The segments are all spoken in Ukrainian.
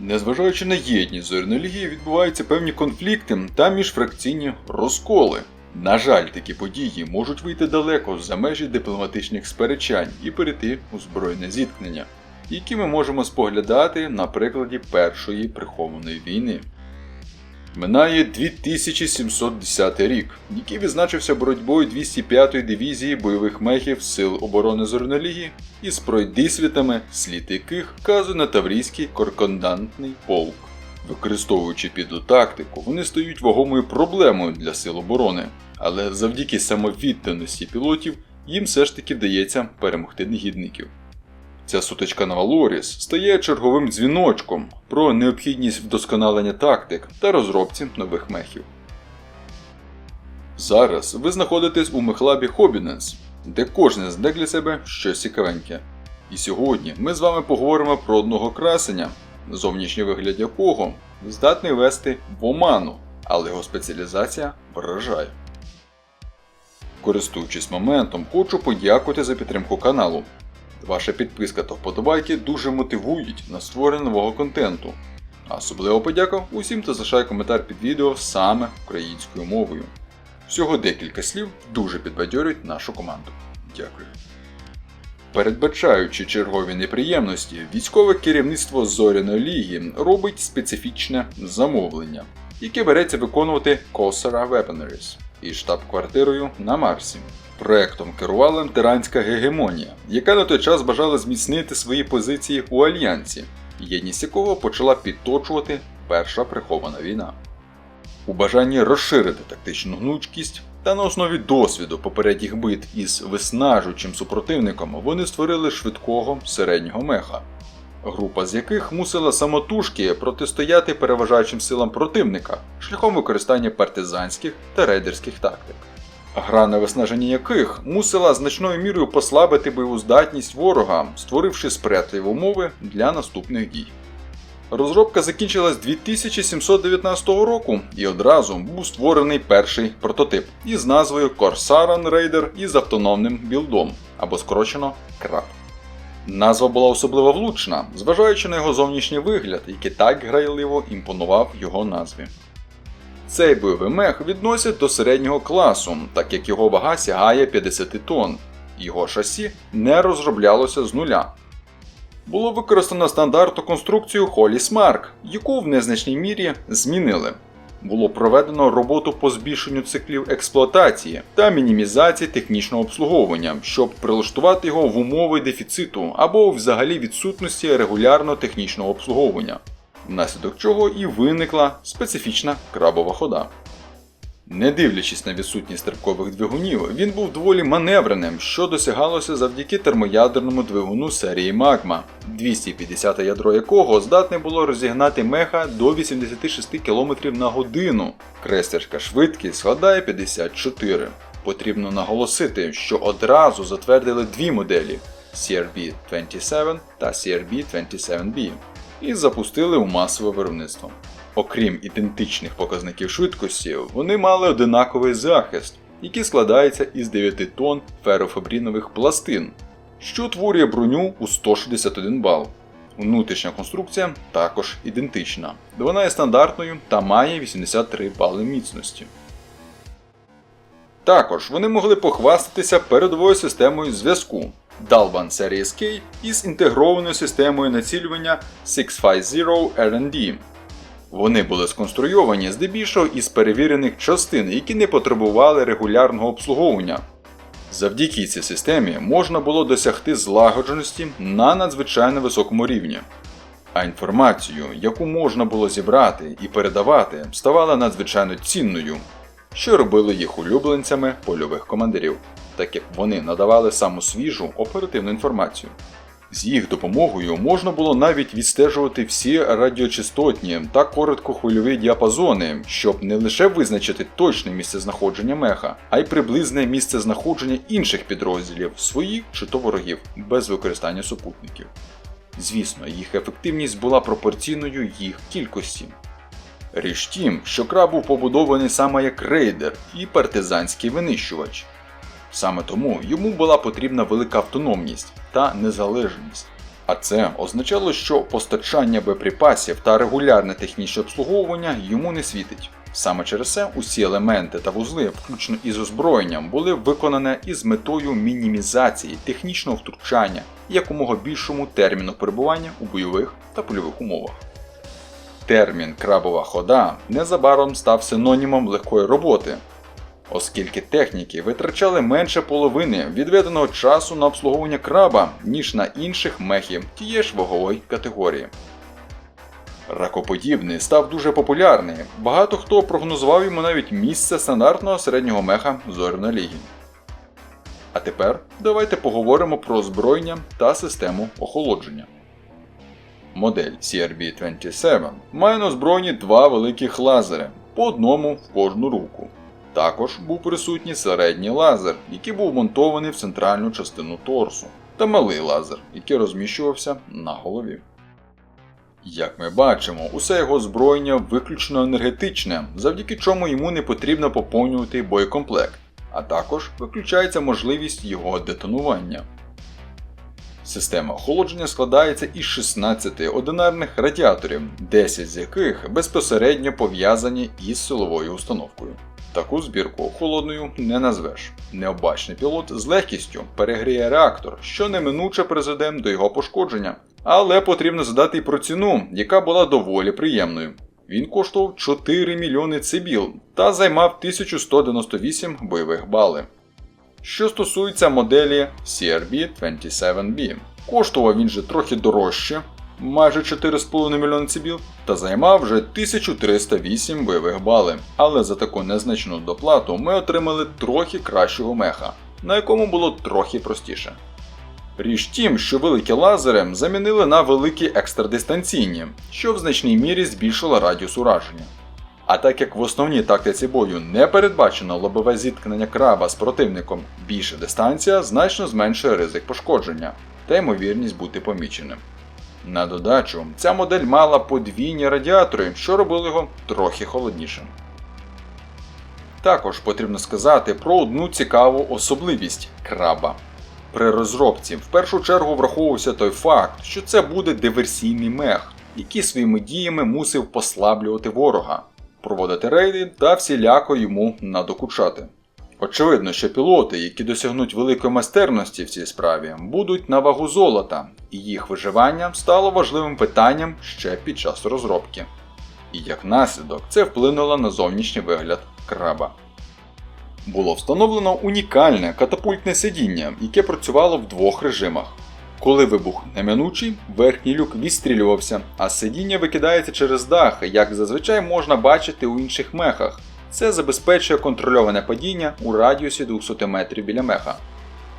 Незважаючи на єдність зоряної лігії, відбуваються певні конфлікти та міжфракційні розколи. На жаль, такі події можуть вийти далеко за межі дипломатичних сперечань і перейти у збройне зіткнення, які ми можемо споглядати на прикладі першої прихованої війни. Минає 2710 рік, який відзначився боротьбою 205-ї дивізії бойових мехів Сил оборони Зоряної із пройдисвітами, слід яких вказує на Таврійський коркондантний полк. Використовуючи піду тактику, вони стають вагомою проблемою для сил оборони, але завдяки самовідданості пілотів їм все ж таки вдається перемогти негідників. Ця сутичка на Валоріс стає черговим дзвіночком про необхідність вдосконалення тактик та розробці нових мехів. Зараз ви знаходитесь у мехлабі Хобіненс, де кожен знайде для себе щось цікавеньке. І сьогодні ми з вами поговоримо про одного красення, зовнішній вигляд якого здатний вести в оману, але його спеціалізація вражає. Користуючись моментом, хочу подякувати за підтримку каналу. Ваша підписка та вподобайки дуже мотивують на створення нового контенту. Особливо подяка усім, хто залишає коментар під відео саме українською мовою. Всього декілька слів дуже підбадьорюють нашу команду. Дякую. Передбачаючи чергові неприємності, військове керівництво Зоряної Ліги робить специфічне замовлення, яке береться виконувати Косара Weaponaries із штаб-квартирою на Марсі. Проектом керувала тиранська гегемонія, яка на той час бажала зміцнити свої позиції у альянсі, єдність якого почала підточувати перша прихована війна. У бажанні розширити тактичну гнучкість та на основі досвіду попередніх битв із виснажуючим супротивником вони створили швидкого середнього меха, група з яких мусила самотужки протистояти переважаючим силам противника шляхом використання партизанських та рейдерських тактик. Гра на виснаження яких мусила значною мірою послабити бойову здатність ворога, створивши сприятливі умови для наступних дій. Розробка закінчилась 2719 року і одразу був створений перший прототип із назвою Corsaran Raider із автономним білдом або скорочено краб. Назва була особливо влучна, зважаючи на його зовнішній вигляд, який так грайливо імпонував його назві. Цей бойовий мех відносять до середнього класу, так як його вага сягає 50 тонн. Його шасі не розроблялося з нуля. Було використано стандартну конструкцію Hollis Mark, яку в незначній мірі змінили. Було проведено роботу по збільшенню циклів експлуатації та мінімізації технічного обслуговування, щоб прилаштувати його в умови дефіциту або взагалі відсутності регулярного технічного обслуговування внаслідок чого і виникла специфічна крабова хода. Не дивлячись на відсутність стрибкових двигунів, він був доволі маневреним, що досягалося завдяки термоядерному двигуну серії Магма, 250 ядро якого здатне було розігнати меха до 86 км на годину. Крестерська швидкість складає 54. Потрібно наголосити, що одразу затвердили дві моделі CRB-27 та CRB-27B і запустили у масове виробництво. Окрім ідентичних показників швидкості, вони мали одинаковий захист, який складається із 9 тонн ферофабрінових пластин, що утворює броню у 161 бал. Внутрішня конструкція також ідентична. Вона є стандартною та має 83 бали міцності. Також вони могли похвастатися передовою системою зв'язку Dalban Series K із інтегрованою системою націлювання 650 R&D. Вони були сконструйовані здебільшого із перевірених частин, які не потребували регулярного обслуговування. Завдяки цій системі можна було досягти злагодженості на надзвичайно високому рівні. А інформацію, яку можна було зібрати і передавати, ставала надзвичайно цінною, що робило їх улюбленцями польових командирів, так як вони надавали саму свіжу оперативну інформацію. З їх допомогою можна було навіть відстежувати всі радіочастотні та короткохвильові діапазони, щоб не лише визначити точне місцезнаходження меха, а й приблизне місцезнаходження інших підрозділів, своїх чи то ворогів, без використання супутників. Звісно, їх ефективність була пропорційною їх кількості. Річ тім, що краб був побудований саме як рейдер і партизанський винищувач. Саме тому йому була потрібна велика автономність та незалежність. А це означало, що постачання боєприпасів та регулярне технічне обслуговування йому не світить. Саме через це усі елементи та вузли, включно із озброєнням, були виконані із метою мінімізації технічного втручання і якомога більшому терміну перебування у бойових та польових умовах. Термін крабова хода незабаром став синонімом легкої роботи, оскільки техніки витрачали менше половини відведеного часу на обслуговування краба, ніж на інших мехів тієї ж вагової категорії. Ракоподібний став дуже популярний. Багато хто прогнозував йому навіть місце стандартного середнього меха зоряної ліги. А тепер давайте поговоримо про озброєння та систему охолодження. Модель CRB-27 має на озброєнні два великих лазери, по одному в кожну руку. Також був присутній середній лазер, який був монтований в центральну частину торсу, та малий лазер, який розміщувався на голові. Як ми бачимо, усе його озброєння виключно енергетичне, завдяки чому йому не потрібно поповнювати боєкомплект, а також виключається можливість його детонування. Система охолодження складається із 16 одинарних радіаторів, 10 з яких безпосередньо пов'язані із силовою установкою. Таку збірку холодною не назвеш. Необачний пілот з легкістю перегріє реактор, що неминуче призведе до його пошкодження. Але потрібно згадати й про ціну, яка була доволі приємною. Він коштував 4 мільйони цибіл та займав 1198 бойових бали. Що стосується моделі CRB-27B, коштував він же трохи дорожче, майже 4,5 мільйони цибіл, та займав вже 1308 бойових бали. Але за таку незначну доплату ми отримали трохи кращого меха, на якому було трохи простіше. Річ тім, що великі лазери замінили на великі екстрадистанційні, що в значній мірі збільшило радіус ураження. А так як в основній тактиці бою не передбачено лобове зіткнення краба з противником, більша дистанція значно зменшує ризик пошкодження та ймовірність бути поміченим. На додачу, ця модель мала подвійні радіатори, що робило його трохи холоднішим. Також потрібно сказати про одну цікаву особливість краба. При розробці в першу чергу враховувався той факт, що це буде диверсійний мех, який своїми діями мусив послаблювати ворога, проводити рейди та всіляко йому надокучати. Очевидно, що пілоти, які досягнуть великої майстерності в цій справі, будуть на вагу золота, і їх виживання стало важливим питанням ще під час розробки. І як наслідок це вплинуло на зовнішній вигляд краба. Було встановлено унікальне катапультне сидіння, яке працювало в двох режимах. Коли вибух неминучий, верхній люк відстрілювався, а сидіння викидається через дах, як зазвичай можна бачити у інших мехах. Це забезпечує контрольоване падіння у радіусі 200 метрів біля меха.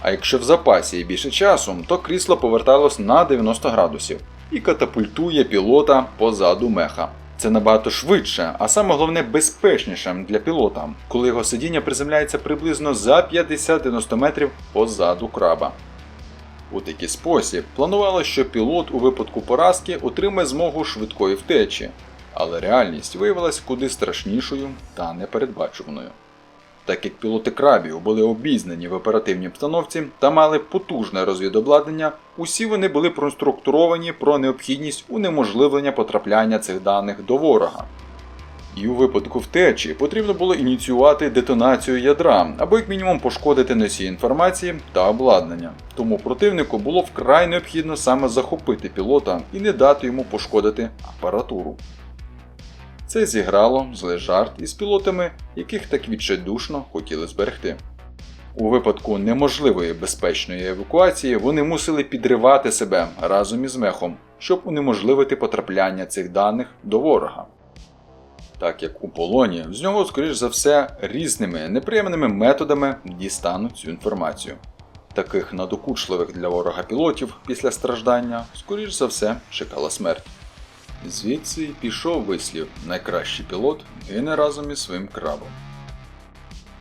А якщо в запасі є більше часу, то крісло поверталось на 90 градусів і катапультує пілота позаду меха. Це набагато швидше, а саме головне безпечніше для пілота, коли його сидіння приземляється приблизно за 50-90 метрів позаду краба. У такий спосіб планувало, що пілот у випадку поразки отримає змогу швидкої втечі, але реальність виявилась куди страшнішою та непередбачуваною. Так як пілоти крабів були обізнані в оперативній обстановці та мали потужне розвідобладнання, усі вони були проінструктуровані про необхідність унеможливлення потрапляння цих даних до ворога. І у випадку втечі потрібно було ініціювати детонацію ядра або як мінімум пошкодити носій інформації та обладнання. Тому противнику було вкрай необхідно саме захопити пілота і не дати йому пошкодити апаратуру. Це зіграло злий жарт із пілотами, яких так відчайдушно хотіли зберегти. У випадку неможливої безпечної евакуації вони мусили підривати себе разом із мехом, щоб унеможливити потрапляння цих даних до ворога. Так як у полоні з нього, скоріш за все, різними неприємними методами дістануть цю інформацію. Таких надокучливих для ворога пілотів після страждання, скоріш за все, чекала смерть. Звідси пішов вислів найкращий пілот гине разом із своїм крабом.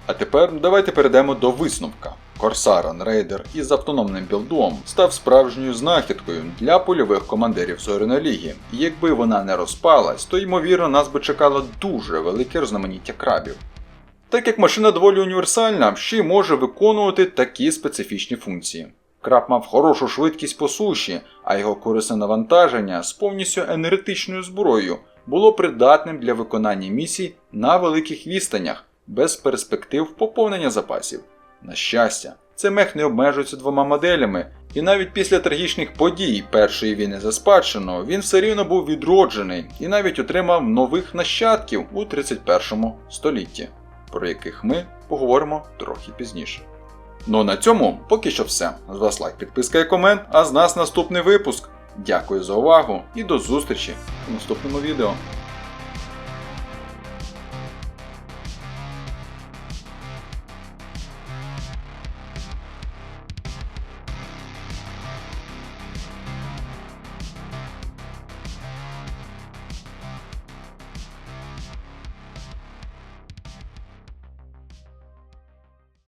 А тепер давайте перейдемо до висновка. Corsair Raider із автономним білдом став справжньою знахідкою для польових командирів Зоряної Ліги. Якби вона не розпалась, то ймовірно нас би чекало дуже велике різноманіття крабів. Так як машина доволі універсальна, ще й може виконувати такі специфічні функції. Краб мав хорошу швидкість по суші, а його корисне навантаження з повністю енергетичною зброєю було придатним для виконання місій на великих відстанях без перспектив поповнення запасів. На щастя, це мех не обмежується двома моделями, і навіть після трагічних подій Першої війни за спадщину він все рівно був відроджений і навіть отримав нових нащадків у 31 столітті, про яких ми поговоримо трохи пізніше. Ну а на цьому поки що все. З вас лайк, підписка і комент, а з нас наступний випуск. Дякую за увагу і до зустрічі у наступному відео.